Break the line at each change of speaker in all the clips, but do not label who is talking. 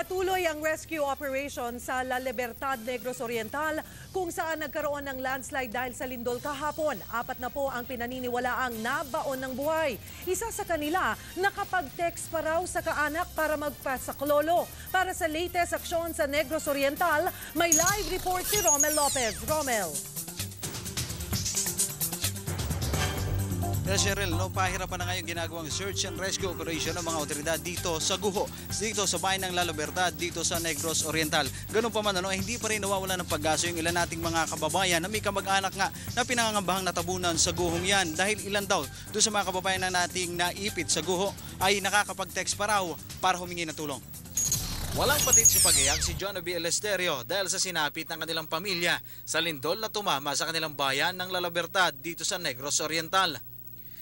Patuloy ang rescue operation sa La Libertad, Negros Oriental kung saan nagkaroon ng landslide dahil sa lindol kahapon. Apat na po ang pinaniniwalaang nabaon ng buhay. Isa sa kanila nakapag-text pa raw sa kaanak para magpasaklolo. Para sa latest aksyon sa Negros Oriental, may live report si Romel Lopez. Romel.
Yes, Cheryl, no, pahirapan na ngayon ginagawang search and rescue operation ng mga otoridad dito sa Guho, dito sa bayan ng La Libertad, dito sa Negros Oriental. Ganun pa man, ano, hindi pa rin nawawala ng pag-aso yung ilan nating mga kababayan na may kamag-anak nga na pinangangambahang natabunan sa guhong yan. Dahil ilan daw doon sa mga kababayan na nating naipit sa Guho ay nakakapag-text pa raw para humingi ng tulong. Walang patid sa pagayag si John B. Elesterio dahil sa sinapit ng kanilang pamilya sa lindol na tumama sa kanilang bayan ng La Libertad dito sa Negros Oriental.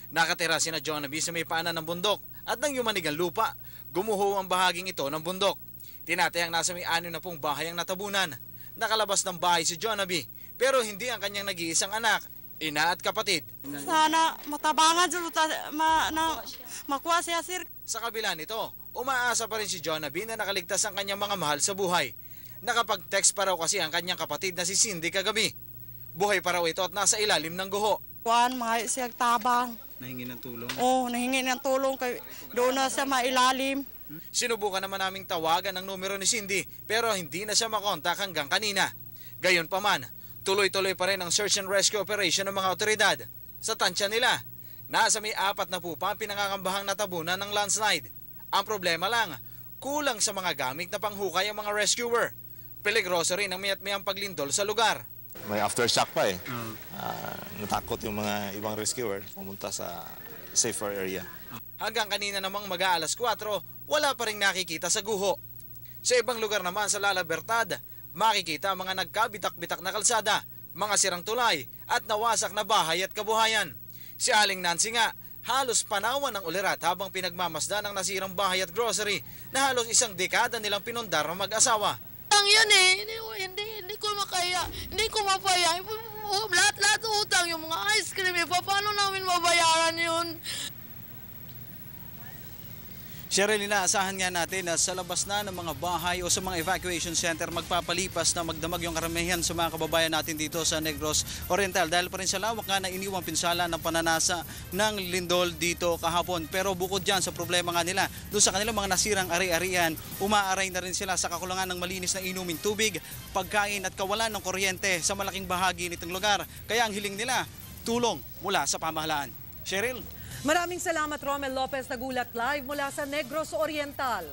Nakatira si na John B. sa may paanan ng bundok at nang yumanig ang lupa, gumuho ang bahaging ito ng bundok. Tinatayang nasa may anim na pong bahay ang natabunan. Nakalabas ng bahay si John B. pero hindi ang kanyang nag-iisang anak, ina at kapatid.
Sana matabangan ta, ma, na, makuha siya sir.
Sa kabila nito, umaasa pa rin si John B. na nakaligtas ang kanyang mga mahal sa buhay. Nakapag-text pa raw kasi ang kanyang kapatid na si Cindy kagabi. Buhay pa raw ito at nasa ilalim ng guho.
Kuan, mga siya tabang.
Nahingi ng tulong.
Oh, nahingi ng tulong kay doon na sa mailalim.
Sinubukan naman naming tawagan ang numero ni Cindy pero hindi na siya makontak hanggang kanina. Gayon pa man, tuloy-tuloy pa rin ang search and rescue operation ng mga otoridad. Sa tansya nila, nasa may apat na po pa ang pinangangambahang natabunan ng landslide. Ang problema lang, kulang sa mga gamit na panghukay ang mga rescuer. Peligroso rin ang mayat mayang paglindol sa lugar.
May aftershock pa eh. Ah, natakot yung mga ibang rescuer pumunta sa safer area.
Hanggang kanina namang mag-aalas 4, wala pa rin nakikita sa guho. Sa ibang lugar naman sa La Libertad, makikita ang mga nagkabitak-bitak na kalsada, mga sirang tulay at nawasak na bahay at kabuhayan. Si Aling Nancy nga, halos panawan ng ulirat habang pinagmamasdan ang nasirang bahay at grocery na halos isang dekada nilang pinundar ng mag-asawa.
Utang yun eh. Hindi, hindi, hindi ko makaya. Hindi ko mapaya. Lahat-lahat utang yung mga ice cream eh. Pa- Paano namin mabayaran yun?
Cheryl, inaasahan nga natin na sa labas na ng mga bahay o sa mga evacuation center magpapalipas na magdamag yung karamihan sa mga kababayan natin dito sa Negros Oriental dahil pa rin sa lawak nga na iniwang pinsala ng pananasa ng lindol dito kahapon. Pero bukod dyan sa problema nga nila, doon sa kanilang mga nasirang ari-arian, umaaray na rin sila sa kakulangan ng malinis na inuming tubig, pagkain at kawalan ng kuryente sa malaking bahagi nitong lugar. Kaya ang hiling nila, tulong mula sa pamahalaan. Cheryl?
Maraming salamat Romel Lopez, nagulat live mula sa Negros Oriental.